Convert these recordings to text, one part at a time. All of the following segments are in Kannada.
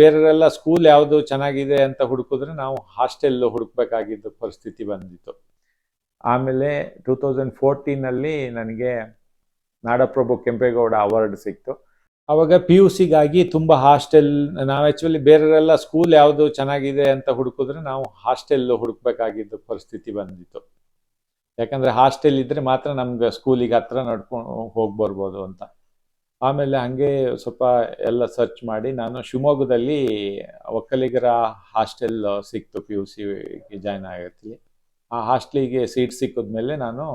ಬೇರೆಯವರೆಲ್ಲ ಸ್ಕೂಲ್ ಯಾವುದು ಚೆನ್ನಾಗಿದೆ ಅಂತ ಹುಡುಕಿದ್ರೆ ನಾವು ಹಾಸ್ಟೆಲ್ ಹುಡುಕ್ಬೇಕಾಗಿದ್ದ ಪರಿಸ್ಥಿತಿ ಬಂದಿತ್ತು. ಆಮೇಲೆ ಟೂ ತೌಸಂಡ್ ಫೋರ್ಟೀನಲ್ಲಿ ನನಗೆ ನಾಡಪ್ರಭು ಕೆಂಪೇಗೌಡ ಅವಾರ್ಡ್ ಸಿಕ್ತು. ಅವಾಗ ಪಿ ಯು ಸಿಗಾಗಿ ತುಂಬ ಹಾಸ್ಟೆಲ್ ನಾವು ಆ್ಯಕ್ಚುಲಿ ಬೇರೆಯವರೆಲ್ಲ ಸ್ಕೂಲ್ ಯಾವುದು ಚೆನ್ನಾಗಿದೆ ಅಂತ ಹುಡುಕಿದ್ರೆ ನಾವು ಹಾಸ್ಟೆಲ್ ಹುಡುಕ್ಬೇಕಾಗಿದ್ದ ಪರಿಸ್ಥಿತಿ ಬಂದಿತ್ತು. ಯಾಕಂದರೆ ಹಾಸ್ಟೆಲ್ ಇದ್ದರೆ ಮಾತ್ರ ನಮ್ಗೆ ಸ್ಕೂಲಿಗೆ ಹತ್ರ ನಡ್ಕೊಂಡು ಹೋಗಿ ಬರ್ಬೋದು ಅಂತ. ಆಮೇಲೆ ಹಂಗೆ ಸ್ವಲ್ಪ ಎಲ್ಲ ಸರ್ಚ್ ಮಾಡಿ ನಾನು ಶಿವಮೊಗ್ಗದಲ್ಲಿ ಒಕ್ಕಲಿಗರ ಹಾಸ್ಟೆಲ್ ಸಿಕ್ತು ಪಿ ಯು ಸಿಗೆ ಜಾಯ್ನ್ ಆಗತ್ತೀನಿ ಆ ಹಾಸ್ಟ್ಲಿಗೆ ಸೀಟ್ ಸಿಕ್ಕಿದ್ಮೇಲೆ ನಾನು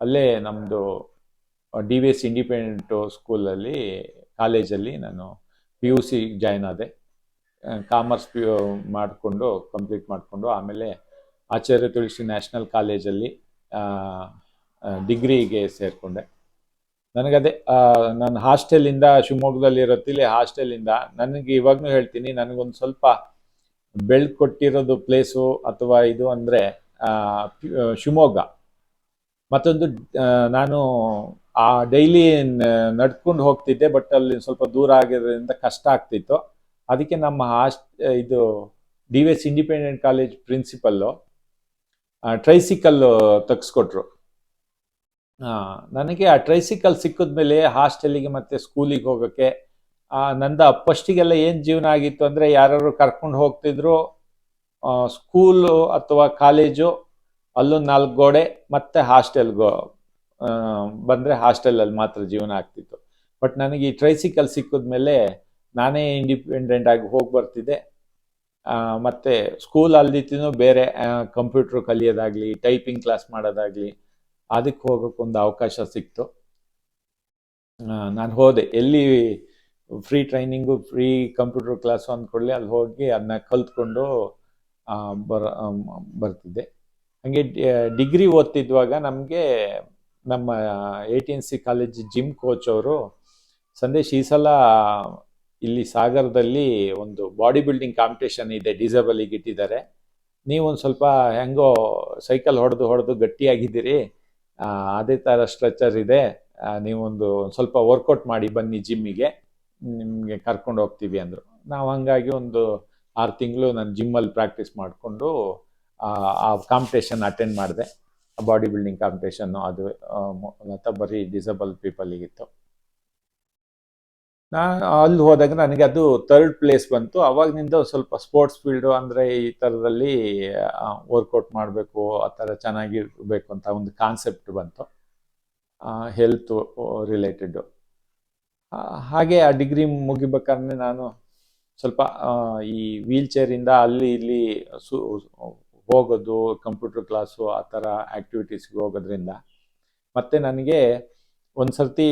ಅಲ್ಲೇ ನಮ್ಮದು ಡಿ ವಿ ಎಸ್ ಇಂಡಿಪೆಂಡೆಂಟು ಸ್ಕೂಲಲ್ಲಿ ಕಾಲೇಜಲ್ಲಿ ನಾನು ಪಿ ಯು ಸಿ ಜಾಯ್ನ್ ಆದೆ. ಕಾಮರ್ಸ್ ಪಿ ಯು ಮಾಡಿಕೊಂಡು ಕಂಪ್ಲೀಟ್ ಮಾಡಿಕೊಂಡು ಆಮೇಲೆ ಆಚಾರ್ಯ ತುಳಸಿ ನ್ಯಾಷನಲ್ ಕಾಲೇಜಲ್ಲಿ ಡಿಗ್ರಿಗೆ ಸೇರಿಕೊಂಡೆ. ನನಗದೇ ನಾನು ಹಾಸ್ಟೆಲಿಂದ ಶಿವಮೊಗ್ಗದಲ್ಲಿ ಇರೋತ್ತಿಲ್ಲಿ ಹಾಸ್ಟೆಲಿಂದ ನನಗೆ ಇವಾಗಲೂ ಹೇಳ್ತೀನಿ, ನನಗೊಂದು ಸ್ವಲ್ಪ ಬೆಳ್ದು ಕೊಟ್ಟಿರೋದು ಪ್ಲೇಸು ಅಥವಾ ಇದು ಅಂದರೆ ಶಿವಮೊಗ್ಗ. ಮತ್ತೊಂದು ನಾನು ಆ ಡೈಲಿ ನಡ್ಕೊಂಡು ಹೋಗ್ತಿದ್ದೆ, ಬಟ್ ಅಲ್ಲಿ ಸ್ವಲ್ಪ ದೂರ ಆಗಿರೋದ್ರಿಂದ ಕಷ್ಟ ಆಗ್ತಿತ್ತು. ಅದಕ್ಕೆ ನಮ್ಮ ಹಾಸ್ಟ್ ಇದು D V S independent college principal tricycle ತೆಗೆಸ್ಕೊಟ್ರು. ನನಗೆ ಆ ಟ್ರೈಸಿಕಲ್ ಸಿಕ್ಕಿದ್ಮೇಲೆ ಹಾಸ್ಟೆಲಿಗೆ ಮತ್ತೆ ಸ್ಕೂಲಿಗೆ ಹೋಗೋಕ್ಕೆ ನಂದ ಫಸ್ಟಿಗೆಲ್ಲ ಏನು ಜೀವನ ಆಗಿತ್ತು ಅಂದರೆ ಯಾರು ಕರ್ಕೊಂಡು ಹೋಗ್ತಿದ್ರು ಸ್ಕೂಲು ಅಥವಾ ಕಾಲೇಜು ಅಲ್ಲೊಂದು ನಾಲ್ಕು ಗೋಡೆ ಮತ್ತೆ ಹಾಸ್ಟೆಲ್ಗೋ ಬಂದರೆ ಹಾಸ್ಟೆಲಲ್ಲಿ ಮಾತ್ರ ಜೀವನ ಆಗ್ತಿತ್ತು. ಬಟ್ ನನಗೆ ಈ ಟ್ರೈಸಿಕಲ್ ಸಿಕ್ಕಿದ್ಮೇಲೆ ನಾನೇ ಇಂಡಿಪೆಂಡೆಂಟ್ ಆಗಿ ಹೋಗಿ ಬರ್ತಿದ್ದೆ. ಮತ್ತೆ ಸ್ಕೂಲ್ ಅಲ್ದಿತ್ತಿನೂ ಬೇರೆ ಕಂಪ್ಯೂಟ್ರ್ ಕಲಿಯೋದಾಗಲಿ ಟೈಪಿಂಗ್ ಕ್ಲಾಸ್ ಮಾಡೋದಾಗಲಿ ಅದಕ್ಕೆ ಹೋಗೋಕ್ಕೊಂದು ಅವಕಾಶ ಸಿಕ್ತು. ನಾನು ಹೋದೆ. ಎಲ್ಲಿ free training free computer class ಅಂದ್ಕೊಳ್ಳಿ, ಅಲ್ಲಿ ಹೋಗಿ ಅದನ್ನ ಕಲ್ತ್ಕೊಂಡು ಬರ ಬರ್ತಿದ್ದೆ. ಹಾಗೆ ಡಿಗ್ರಿ ಓದ್ತಿದ್ವಾಗ ನಮಗೆ ನಮ್ಮ A T N C college gym coach ಅವರು ಸಂದೇಶ್, ಈ ಸಲ ಇಲ್ಲಿ ಸಾಗರದಲ್ಲಿ ಒಂದು ಬಾಡಿ ಬಿಲ್ಡಿಂಗ್ ಕಾಂಪಿಟೇಷನ್ ಇದೆ ಡಿಸೇಬಲಿಗೆ ಇಟ್ಟಿದ್ದಾರೆ. ನೀವು ಒಂದು ಸ್ವಲ್ಪ ಹೆಂಗೋ ಸೈಕಲ್ ಹೊಡೆದು ಹೊಡೆದು ಗಟ್ಟಿಯಾಗಿದ್ದೀರಿ. ಅದೇ ಥರ ಸ್ಟ್ರೆಚರ್ ಇದೆ. ನೀವೊಂದು ಸ್ವಲ್ಪ ವರ್ಕೌಟ್ ಮಾಡಿ ಬನ್ನಿ ಜಿಮ್ಮಿಗೆ ನಿಮಗೆ ಕರ್ಕೊಂಡು ಹೋಗ್ತೀವಿ ಅಂದರು. ನಾವು ಹಂಗಾಗಿ ಒಂದು ಆರು ತಿಂಗಳು ನಾನು ಜಿಮ್ಮಲ್ಲಿ ಪ್ರಾಕ್ಟೀಸ್ ಮಾಡಿಕೊಂಡು, ಆ ಕಾಂಪಿಟೇಷನ್ ಅಟೆಂಡ್ ಮಾಡಿದೆ. ಬಾಡಿ ಬಿಲ್ಡಿಂಗ್ ಕಾಂಪಿಟೇಷನ್ನು ಅದು ಮತ್ತು ಬರೀ ಡಿಸಬಲ್ ಪೀಪಲಿಗಿತ್ತು ನಾ ಅಲ್ಲಿ ಹೋದಾಗ ನನಗೆ ಅದು ಥರ್ಡ್ ಪ್ಲೇಸ್ ಬಂತು. ಅವಾಗಿನಿಂದ ಸ್ವಲ್ಪ ಸ್ಪೋರ್ಟ್ಸ್ ಫೀಲ್ಡು ಅಂದರೆ ಈ ಥರದಲ್ಲಿ ವರ್ಕೌಟ್ ಮಾಡಬೇಕು, ಆ ಥರ ಚೆನ್ನಾಗಿರಬೇಕು ಅಂತ ಒಂದು ಕಾನ್ಸೆಪ್ಟ್ ಬಂತು. ಹೆಲ್ತ್ ರಿಲೇಟೆಡ್ಡು ಹಾಗೆ ಆ ಡಿಗ್ರಿ ಮುಗಿಬೇಕಾದ್ರೆ ನಾನು ಸ್ವಲ್ಪ ಈ ವೀಲ್ ಚೇರಿಂದ ಅಲ್ಲಿ ಇಲ್ಲಿ ಸು, ಹೋಗೋದು ಕಂಪ್ಯೂಟರ್ ಕ್ಲಾಸು ಆ ಥರ ಆ್ಯಕ್ಟಿವಿಟೀಸ್ಗೆ ಹೋಗೋದ್ರಿಂದ. ಮತ್ತು ನನಗೆ ಒಂದು ಸರ್ತಿ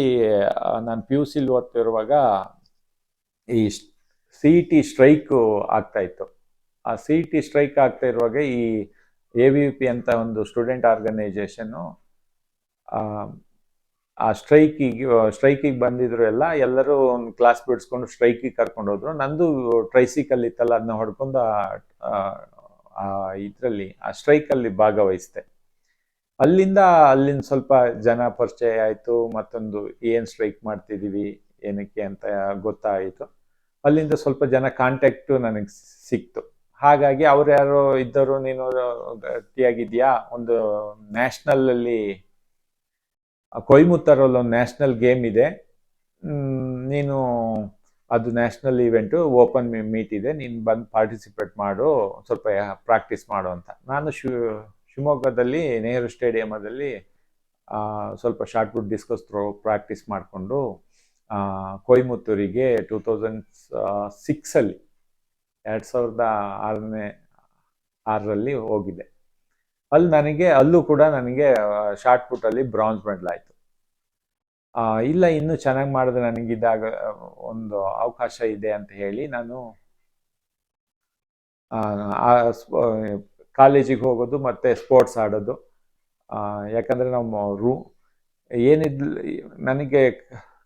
ನಾನು ಪಿ ಯು ಸಿಲಿ ಓದ್ತಿರುವಾಗ ಈ ಸಿ ಇ ಟಿ ಸ್ಟ್ರೈಕು ಆಗ್ತಾ ಇತ್ತು. ಆ ಸಿ ಇ ಟಿ ಸ್ಟ್ರೈಕ್ ಆಗ್ತಾ ಇರುವಾಗ ಈ ಎ ವಿ ಪಿ ಅಂತ ಒಂದು ಸ್ಟೂಡೆಂಟ್ ಆರ್ಗನೈಜೇಷನ್ನು ಆ ಸ್ಟ್ರೈಕಿಗೆ ಸ್ಟ್ರೈಕಿಗೆ ಬಂದಿದ್ರು ಎಲ್ಲ, ಎಲ್ಲರೂ ಒಂದು ಕ್ಲಾಸ್ ಬಿಡಿಸ್ಕೊಂಡು ಸ್ಟ್ರೈಕಿಗೆ ಕರ್ಕೊಂಡು ಹೋದ್ರು. ನಂದು ಟ್ರೈಸಿಕಲ್ ಇತ್ತಲ್ಲ ಅದನ್ನ ಹೊಡ್ಕೊಂಡು, ಆ ಇದರಲ್ಲಿ, ಆ ಸ್ಟ್ರೈಕಲ್ಲಿ ಭಾಗವಹಿಸಿದೆ. ಅಲ್ಲಿಂದ ಅಲ್ಲಿಂದ ಸ್ವಲ್ಪ ಜನ ಪರಿಚಯ ಆಯಿತು, ಮತ್ತೊಂದು ಏನು ಸ್ಟ್ರೈಕ್ ಮಾಡ್ತಿದ್ದೀವಿ ಏನಕ್ಕೆ ಅಂತ ಗೊತ್ತಾಯಿತು. ಅಲ್ಲಿಂದ ಸ್ವಲ್ಪ ಜನ ಕಾಂಟ್ಯಾಕ್ಟು ನನಗೆ ಸಿಕ್ತು. ಹಾಗಾಗಿ ಅವ್ರು ಯಾರೋ ಇದ್ದರು, ನೀನು ಗಟ್ಟಿಯಾಗಿದೆಯಾ? ಒಂದು ನ್ಯಾಷನಲಲ್ಲಿ ಕೊಯ್ಮುತ್ತರಲ್ಲಿ ಒಂದು ನ್ಯಾಷನಲ್ ಗೇಮ್ ಇದೆ. ನೀನು ಅದು ನ್ಯಾಷನಲ್ ಈವೆಂಟು ಓಪನ್ ಮೀಟ್ ಇದೆ. ನೀನು ಬಂದು ಪಾರ್ಟಿಸಿಪೇಟ್ ಮಾಡು, ಸ್ವಲ್ಪ ಪ್ರಾಕ್ಟೀಸ್ ಮಾಡು ಅಂತ. ನಾನು ಶಿವ ಶಿವಮೊಗ್ಗದಲ್ಲಿ, ನೆಹರು ಸ್ಟೇಡಿಯಮದಲ್ಲಿ ಸ್ವಲ್ಪ shot put discus throw practice ಮಾಡಿಕೊಂಡು ಕೊಯ್ಮುತ್ತೂರಿಗೆ ಟೂ ತೌಸಂಡ್ ಸಿಕ್ಸಲ್ಲಿ ಎರಡು ಸಾವಿರದ ಆರನೇ, ಆರರಲ್ಲಿ ಹೋಗಿದ್ದೆ ಅಲ್ಲಿ ನನಗೆ, ಅಲ್ಲೂ ಕೂಡ ನನಗೆ ಶಾರ್ಟ್ ಪುಟ್ಟಲ್ಲಿ ಬ್ರಾಂಜ್ ಮೆಡಲ್ ಆಯಿತು. ಇಲ್ಲ, ಇನ್ನೂ ಚೆನ್ನಾಗಿ ಮಾಡಿದ್ರೆ ನನಗಿದ್ದಾಗ ಒಂದು ಅವಕಾಶ ಇದೆ ಅಂತ ಹೇಳಿ ನಾನು ಕಾಲೇಜಿಗೆ ಹೋಗೋದು ಮತ್ತು ಸ್ಪೋರ್ಟ್ಸ್ ಆಡೋದು. ಯಾಕಂದರೆ ನಮ್ಮ ರೂ ಏನಿದ್ ನನಗೆ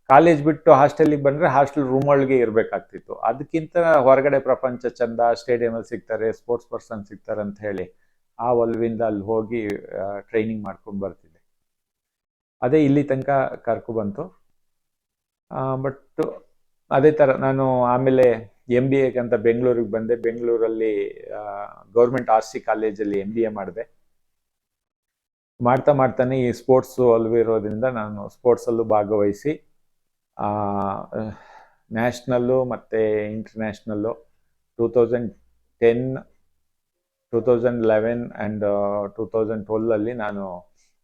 ಕಾಲೇಜ್ ಬಿಟ್ಟು ಹಾಸ್ಟೆಲಿಗೆ ಬಂದರೆ ಹಾಸ್ಟೆಲ್ ರೂಮೊಳಗೆ ಇರಬೇಕಾಗ್ತಿತ್ತು. ಅದಕ್ಕಿಂತ ಹೊರಗಡೆ ಪ್ರಪಂಚ ಚಂದ ಸ್ಟೇಡಿಯಮಲ್ಲಿ ಸಿಗ್ತಾರೆ ಸ್ಪೋರ್ಟ್ಸ್ ಪರ್ಸನ್ ಸಿಗ್ತಾರೆ ಅಂತ ಹೇಳಿ ಆ ಒಲವಿಂದ ಅಲ್ಲಿ ಹೋಗಿ ಟ್ರೈನಿಂಗ್ ಮಾಡ್ಕೊಂಡು ಬರ್ತಿದ್ದೆ. ಅದೇ ಇಲ್ಲಿ ತನಕ ಕರ್ಕೊ ಬಂತು. ಬಟ್ ಅದೇ ಥರ ನಾನು ಆಮೇಲೆ ಎಂ ಬಿ ಎಗೆ ಬೆಂಗಳೂರಿಗೆ ಬಂದೆ. ಬೆಂಗಳೂರಲ್ಲಿ government R C college M B A ಮಾಡಿದೆ. ಮಾಡ್ತಾ ಮಾಡ್ತಾನೆ ಈ ಸ್ಪೋರ್ಟ್ಸು ಅಲ್ಲಿ ಇರೋದ್ರಿಂದ ನಾನು ಸ್ಪೋರ್ಟ್ಸಲ್ಲೂ ಭಾಗವಹಿಸಿ ನ್ಯಾಷನಲ್ಲು ಮತ್ತು ಇಂಟರ್ನ್ಯಾಷ್ನಲ್ಲು two thousand ten, two thousand eleven and two thousand ನಾನು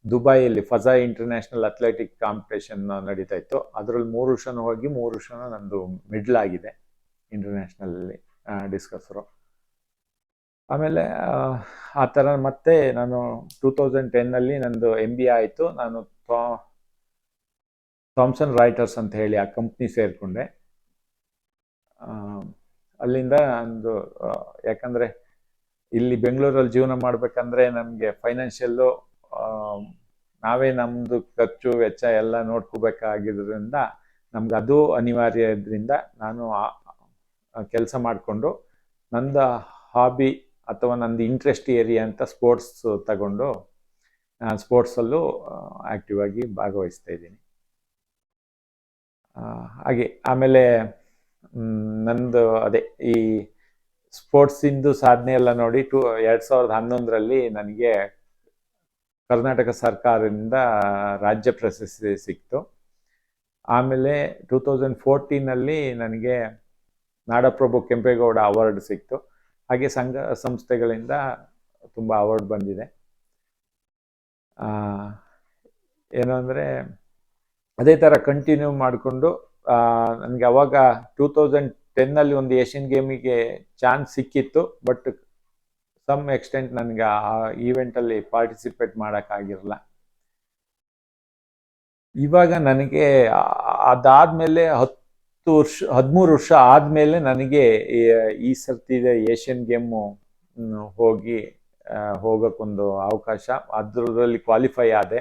ದುಬೈಯಲ್ಲಿ ಫಜಾ ಇಂಟರ್ನ್ಯಾಷನಲ್ ಅಥ್ಲೆಟಿಕ್ ಕಾಂಪಿಟೇಷನ್ ನಡೀತಾ ಇತ್ತು. ಅದರಲ್ಲಿ ಮೂರು ವರ್ಷನೂ ಹೋಗಿ, ಮೂರು ವರ್ಷನೂ ನಂದು ಮಿಡ್ಲ್ ಆಗಿದೆ. ಇಂಟರ್ನ್ಯಾಷನಲಲ್ಲಿ ಡಿಸ್ಕಸ್ರು ಆಮೇಲೆ ಆ, ಥರ ಮತ್ತೆ ನಾನು ಟೂ ತೌಸಂಡ್ ಟೆನ್ನಲ್ಲಿ ನಂದು ಎಂ ಬಿ ಆಯಿತು. ನಾನು ಥಾಮ್ಸನ್ ರೈಟರ್ಸ್ ಅಂತ ಹೇಳಿ ಆ ಕಂಪ್ನಿ ಸೇರಿಕೊಂಡೆ. ಅಲ್ಲಿಂದ ನಂದು ಯಾಕಂದ್ರೆ ಯಾಕಂದರೆ ಇಲ್ಲಿ ಬೆಂಗಳೂರಲ್ಲಿ ಜೀವನ ಮಾಡಬೇಕಂದ್ರೆ ನಮಗೆ ಫೈನಾನ್ಷಿಯಲ್ಲು ನಾವೇ ನಮ್ಮದು ಖರ್ಚು ವೆಚ್ಚ ಎಲ್ಲ ನೋಡ್ಕೋಬೇಕಾಗಿರೋದ್ರಿಂದ ನಮ್ಗೆ ಅದು ಅನಿವಾರ್ಯ ಇದ್ರಿಂದ ನಾನು ಕೆಲಸ ಮಾಡಿಕೊಂಡು ನಂದು ಹಾಬಿ ಅಥವಾ ನಂದು ಇಂಟ್ರೆಸ್ಟ್ ಏರಿಯಾ ಅಂತ ಸ್ಪೋರ್ಟ್ಸ್ ತಗೊಂಡು ಸ್ಪೋರ್ಟ್ಸಲ್ಲೂ ಆ್ಯಕ್ಟಿವ್ ಆಗಿ ಭಾಗವಹಿಸ್ತಾ ಇದ್ದೀನಿ. ಹಾಗೆ ಆಮೇಲೆ ನಂದು ಅದೇ ಈ ಸ್ಪೋರ್ಟ್ಸಿಂದು ಸಾಧನೆ ಎಲ್ಲ ನೋಡಿ ಟು, ಎರಡು ಸಾವಿರದ ಹನ್ನೊಂದರಲ್ಲಿ ನನಗೆ ಕರ್ನಾಟಕ ಸರ್ಕಾರದಿಂದ ರಾಜ್ಯ ಪ್ರಶಸ್ತಿ ಸಿಕ್ತು. ಆಮೇಲೆ ಟೂ ತೌಸಂಡ್ ಫೋರ್ಟೀನಲ್ಲಿ ನನಗೆ ನಾಡಪ್ರಭು ಕೆಂಪೇಗೌಡ ಅವಾರ್ಡ್ ಸಿಕ್ತು. ಹಾಗೆ ಸಂಘ ಸಂಸ್ಥೆಗಳಿಂದ ತುಂಬ ಅವಾರ್ಡ್ ಬಂದಿದೆ. ಏನು ಅಂದರೆ ಅದೇ ಥರ ಕಂಟಿನ್ಯೂ ಮಾಡಿಕೊಂಡು ನನಗೆ ಅವಾಗ ಟೂ ತೌಸಂಡ್ ಟೆನ್ನಲ್ಲಿ ಒಂದು ಏಷ್ಯನ್ ಗೇಮಿಗೆ ಚಾನ್ಸ್ ಸಿಕ್ಕಿತ್ತು ಬಟ್ ಸಮ್ ಎಕ್ಸ್ಟೆಂಟ್ ನನಗೆ ಆ ಈವೆಂಟಲ್ಲಿ ಪಾರ್ಟಿಸಿಪೇಟ್ ಮಾಡೋಕ್ಕಾಗಿರಲ್ಲ ಇವಾಗ ನನಗೆ ಅದಾದ್ಮೇಲೆ ಹತ್ತು ವರ್ಷ, ಹದಿಮೂರು ವರ್ಷ ಆದಮೇಲೆ ನನಗೆ ಈ- ಸರ್ತಿದ ಏಷ್ಯನ್ ಗೇಮು ಹೋಗಿ ಹೋಗೋಕ್ಕೊಂದು ಅವಕಾಶ. ಅದರಲ್ಲಿ ಕ್ವಾಲಿಫೈ ಆದೆ.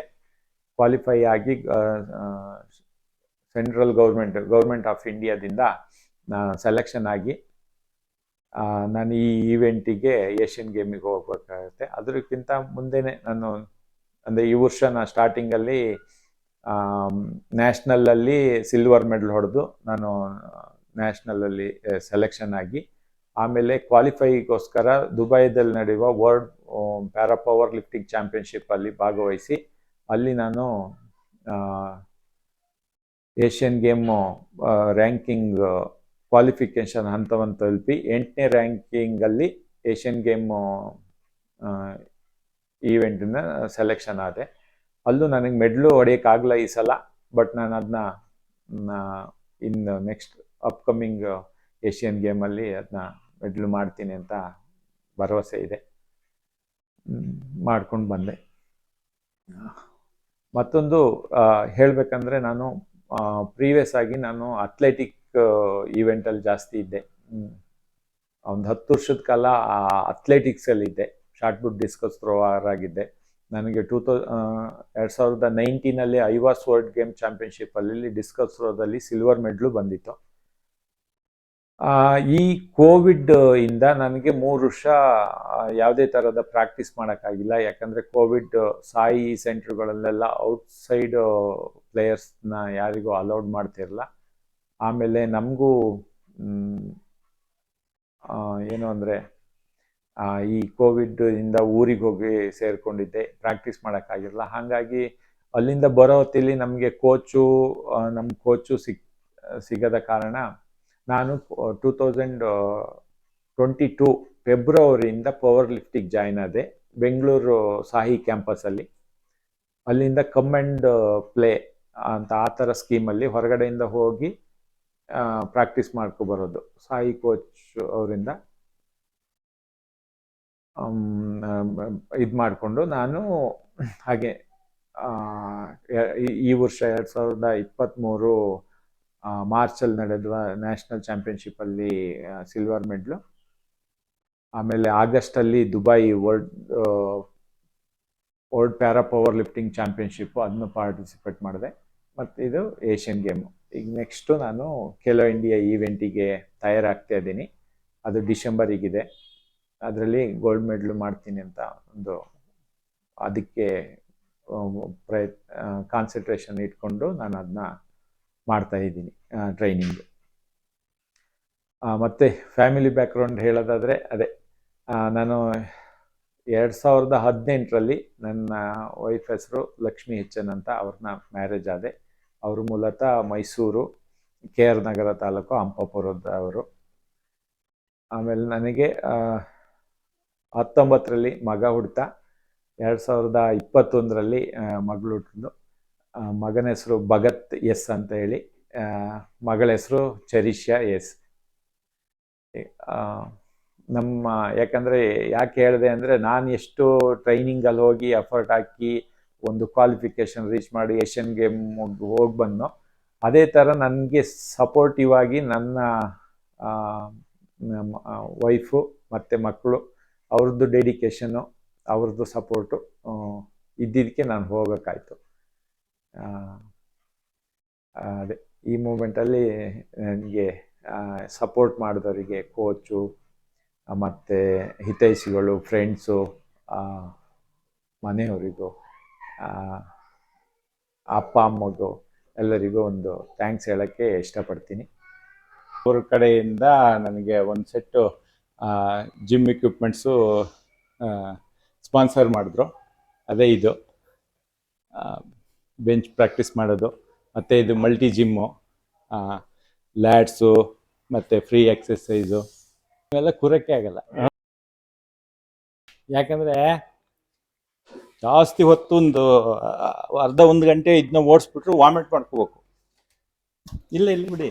ಕ್ವಾಲಿಫೈ ಆಗಿ ಸೆಂಟ್ರಲ್ ಗೌರ್ಮೆಂಟ್ ಗೌರ್ಮೆಂಟ್ ಆಫ್ ಇಂಡಿಯಾದಿಂದ ಸೆಲೆಕ್ಷನ್ ಆಗಿ ನಾನು ಈ ಈವೆಂಟಿಗೆ ಏಷ್ಯನ್ ಗೇಮಿಗೆ ಹೋಗಬೇಕಾಗುತ್ತೆ. ಅದಕ್ಕಿಂತ ಮುಂದೆನೆ ನಾನು, ಅಂದರೆ ಈ ವರ್ಷ ನಾನು ಸ್ಟಾರ್ಟಿಂಗಲ್ಲಿ ನ್ಯಾಷನಲಲ್ಲಿ ಸಿಲ್ವರ್ ಮೆಡಲ್ ಹೊಡೆದು ನಾನು, ನ್ಯಾಷನಲಲ್ಲಿ ಸೆಲೆಕ್ಷನ್ ಆಗಿ, ಆಮೇಲೆ ಕ್ವಾಲಿಫೈಗೋಸ್ಕರ ದುಬೈದಲ್ಲಿ ನಡೆಯುವ ವರ್ಲ್ಡ್ ಪ್ಯಾರಾ ಪವರ್ ಲಿಫ್ಟಿಂಗ್ ಚಾಂಪಿಯನ್ಶಿಪ್ಪಲ್ಲಿ ಭಾಗವಹಿಸಿ, ಅಲ್ಲಿ ನಾನು ಏಷ್ಯನ್ ಗೇಮು ರ್ಯಾಂಕಿಂಗ್ ಕ್ವಾಲಿಫಿಕೇಷನ್ ಹಂತವನ್ನು ತಲುಪಿ, ಎಂಟನೇ ರ್ಯಾಂಕಿಂಗಲ್ಲಿ ಏಷ್ಯನ್ ಗೇಮು ಈವೆಂಟಿನ ಸೆಲೆಕ್ಷನ್ ಆದೆ. ಅಲ್ಲೂ ನನಗೆ ಮೆಡ್ಲು ಹೊಡೆಯೋಕ್ಕಾಗಲ್ಲ ಈ ಸಲ, ಬಟ್ ನಾನು ಅದನ್ನ ಇನ್ನು ನೆಕ್ಸ್ಟ್ ಅಪ್ಕಮಿಂಗ್ ಏಷ್ಯನ್ ಗೇಮಲ್ಲಿ ಅದನ್ನ ಮೆಡ್ಲು ಮಾಡ್ತೀನಿ ಅಂತ ಭರವಸೆ ಇದೆ. ಮಾಡ್ಕೊಂಡು ಬಂದೆ. ಮತ್ತೊಂದು ಹೇಳಬೇಕಂದ್ರೆ ನಾನು ಪ್ರೀವಿಯಸ್ ಆಗಿ ನಾನು ಅಥ್ಲೆಟಿಕ್ ಈವೆಂಟಲ್ಲಿ ಜಾಸ್ತಿ ಇದ್ದೆ. ಒಂದು ಹತ್ತು ವರ್ಷದ ಕಾಲ ಅಥ್ಲೆಟಿಕ್ಸಲ್ಲಿ ಇದ್ದೆ ಶಾರ್ಟ್ ಬುಟ್ ಡಿಸ್ಕಸ್ ಥ್ರೋವರ್ ಆಗಿದ್ದೆ. ನನಗೆ ಟೂ ತೌ ಎರಡು ಸಾವಿರದ ನೈನ್ಟೀನಲ್ಲಿ ಐವಾಸ್ ವರ್ಲ್ಡ್ ಗೇಮ್ ಚಾಂಪಿಯನ್ಶಿಪ್ಪಲ್ಲಿ ಡಿಸ್ಕಸ್ ಥ್ರೋದಲ್ಲಿ ಸಿಲ್ವರ್ ಮೆಡ್ಲು ಬಂದಿತ್ತು. ಈ ಕೋವಿಡ್ ಇಂದ ನನಗೆ ಮೂರು ವರ್ಷ ಯಾವುದೇ ಥರದ ಪ್ರಾಕ್ಟೀಸ್ ಮಾಡೋಕ್ಕಾಗಿಲ್ಲ. ಯಾಕಂದರೆ ಕೋವಿಡ್ ಸಾಯಿ ಸೆಂಟ್ರ್ಗಳಲ್ಲೆಲ್ಲ ಔಟ್ಸೈಡ್ ಪ್ಲೇಯರ್ಸ್ನ ಯಾರಿಗೂ ಅಲೌಡ್ ಮಾಡ್ತಿರಲ್ಲ ಆಮೇಲೆ ನಮಗೂ ಏನು ಅಂದರೆ ಈ ಕೋವಿಡ್ ಇಂದ ಊರಿಗೆ ಹೋಗಿ ಸೇರಿಕೊಂಡಿದ್ದೆ. ಪ್ರಾಕ್ಟೀಸ್ ಮಾಡೋಕ್ಕಾಗಿರಲ್ಲ ಹಾಗಾಗಿ ಅಲ್ಲಿಂದ ಬರೋ ಹೊತ್ತಿಲ್ಲಿ ನಮಗೆ ಕೋಚು ನಮ್ಮ ಕೋಚು ಸಿಕ್ ಸಿಗದ ಕಾರಣ ನಾನು ಟೂ ತೌಸಂಡ್ ಟ್ವೆಂಟಿ ಟೂ ಫೆಬ್ರವರಿಯಿಂದ ಪವರ್ ಲಿಫ್ಟಿಗೆ ಜಾಯ್ನ್ ಆದೆ. ಬೆಂಗಳೂರು ಸಾಹಿ ಕ್ಯಾಂಪಸಲ್ಲಿ ಅಲ್ಲಿಂದ ಕಮ್ ಪ್ಲೇ ಅಂತ ಆ ಥರ ಸ್ಕೀಮಲ್ಲಿ ಹೊರಗಡೆಯಿಂದ ಹೋಗಿ ಪ್ರಾಕ್ಟೀಸ್ ಮಾಡ್ಕೊಬರೋದು ಸಾಯಿ ಕೋಚ್ ಅವರಿಂದ ಇದು ಮಾಡಿಕೊಂಡು ನಾನು ಹಾಗೆ ಈ ವರ್ಷ ಎರಡು ಸಾವಿರದ ಇಪ್ಪತ್ತ್ಮೂರು ಮಾರ್ಚಲ್ಲಿ ನಡೆದ ನ್ಯಾಷನಲ್ ಚಾಂಪಿಯನ್ಶಿಪ್ಪಲ್ಲಿ ಸಿಲ್ವರ್ ಮೆಡ್ಲು. ಆಮೇಲೆ ಆಗಸ್ಟಲ್ಲಿ Dubai world world para power lifting championship ಅದನ್ನು ಪಾರ್ಟಿಸಿಪೇಟ್ ಮಾಡಿದೆ. ಮತ್ತು ಇದು ಏಷ್ಯನ್ ಗೇಮು. ಈಗ ನೆಕ್ಸ್ಟು ನಾನು ಖೇಲೋ ಇಂಡಿಯಾ ಈವೆಂಟಿಗೆ ತಯಾರಾಗ್ತಾ ಇದ್ದೀನಿ. ಅದು ಡಿಸೆಂಬರಿಗಿದೆ. ಅದರಲ್ಲಿ ಗೋಲ್ಡ್ ಮೆಡಲ್ ಮಾಡ್ತೀನಿ ಅಂತ ಒಂದು ಅದಕ್ಕೆ ಪ್ರಯತ್ ಕಾನ್ಸಂಟ್ರೇಷನ್ ಇಟ್ಕೊಂಡು ನಾನು ಅದನ್ನ ಮಾಡ್ತಾ ಇದ್ದೀನಿ ಟ್ರೈನಿಂಗ್ ಮತ್ತು ಫ್ಯಾಮಿಲಿ ಬ್ಯಾಕ್ಗ್ರೌಂಡ್ ಹೇಳೋದಾದರೆ ಅದೇ ನಾನು ಎರಡು ಸಾವಿರದ ಹದಿನೆಂಟರಲ್ಲಿ ನನ್ನ ವೈಫ್ ಹೆಸರು ಲಕ್ಷ್ಮಿ ಹೆಚ್ಚನ್ ಅಂತ ಅವ್ರನ್ನ ಮ್ಯಾರೇಜ್ ಆದೆ. ಅವರು ಮೂಲತಃ ಮೈಸೂರು, ಕೆ ಆರ್ ನಗರ ತಾಲೂಕು ಹಂಪಾಪುರದವರು ಆಮೇಲೆ ನನಗೆ ಹತ್ತೊಂಬತ್ತರಲ್ಲಿ ಮಗ ಹುಡ್ತ ಎರಡು ಸಾವಿರದ ಇಪ್ಪತ್ತೊಂದರಲ್ಲಿ ಮಗಳು ಹುಟ್ಟಿದ್ದು. ಮಗನ ಹೆಸರು ಭಗತ್ ಎಸ್ ಅಂತ ಹೇಳಿ ಮಗಳ ಹೆಸರು ಚರಿಷ್ಯಾ ಎಸ್. ನಮ್ಮ, ಯಾಕಂದರೆ ಯಾಕೆ ಹೇಳಿದೆ ಅಂದರೆ ನಾನು ಎಷ್ಟು ಟ್ರೈನಿಂಗಲ್ಲಿ ಹೋಗಿ ಎಫರ್ಟ್ ಹಾಕಿ ಒಂದು ಕ್ವಾಲಿಫಿಕೇಷನ್ ರೀಚ್ ಮಾಡಿ ಏಷ್ಯನ್ ಗೇಮ್ ಹೋಗಿ ಬಂದೋ ಅದೇ ಥರ ನನಗೆ ಸಪೋರ್ಟಿವ್ ಆಗಿ ನನ್ನ ವೈಫು ಮತ್ತು ಮಕ್ಕಳು ಅವ್ರದ್ದು ಡೆಡಿಕೇಶನ್ನು ಅವ್ರದ್ದು ಸಪೋರ್ಟು ಇದ್ದಿದ್ದಕ್ಕೆ ನಾನು ಹೋಗೋಕ್ಕಾಯ್ತು. ಅದೇ, ಈ ಮೂಮೆಂಟಲ್ಲಿ ನನಗೆ ಸಪೋರ್ಟ್ ಮಾಡಿದವರಿಗೆ ಕೋಚು ಮತ್ತು ಹಿತೈಷಿಗಳು ಫ್ರೆಂಡ್ಸು ಮನೆಯವರಿಗೂ ಅಪ್ಪ, ಅಮ್ಮಗೂ ಎಲ್ಲರಿಗೂ ಒಂದು ಥ್ಯಾಂಕ್ಸ್ ಹೇಳೋಕ್ಕೆ ಇಷ್ಟಪಡ್ತೀನಿ. ಅವ್ರ ಕಡೆಯಿಂದ ನನಗೆ ಒಂದು ಸೆಟ್ಟು ಜಿಮ್ ಇಕ್ವಿಪ್ಮೆಂಟ್ಸು ಸ್ಪಾನ್ಸರ್ ಮಾಡಿದ್ರು. ಅದೇ ಇದು. ಬೆಂಚ್ ಪ್ರಾಕ್ಟೀಸ್ ಮಾಡೋದು. ಮತ್ತು ಇದು ಮಲ್ಟಿ ಜಿಮ್ಮು ಲ್ಯಾಡ್ಸು ಮತ್ತು ಫ್ರೀ ಎಕ್ಸಸೈಸು ಇವೆಲ್ಲ ಕುರಕ್ಕೆ ಆಗಲ್ಲ. ಯಾಕಂದರೆ ಜಾಸ್ತಿ ಹೊತ್ತು ಒಂದು ಅರ್ಧ ಒಂದು ಗಂಟೆ ಇದನ್ನ ಓಡಿಸ್ಬಿಟ್ರು ವಾಮಿಟ್ ಮಾಡ್ಕೋಬೇಕು. ಇಲ್ಲ ಇಲ್ಲ ಬಿಡಿ.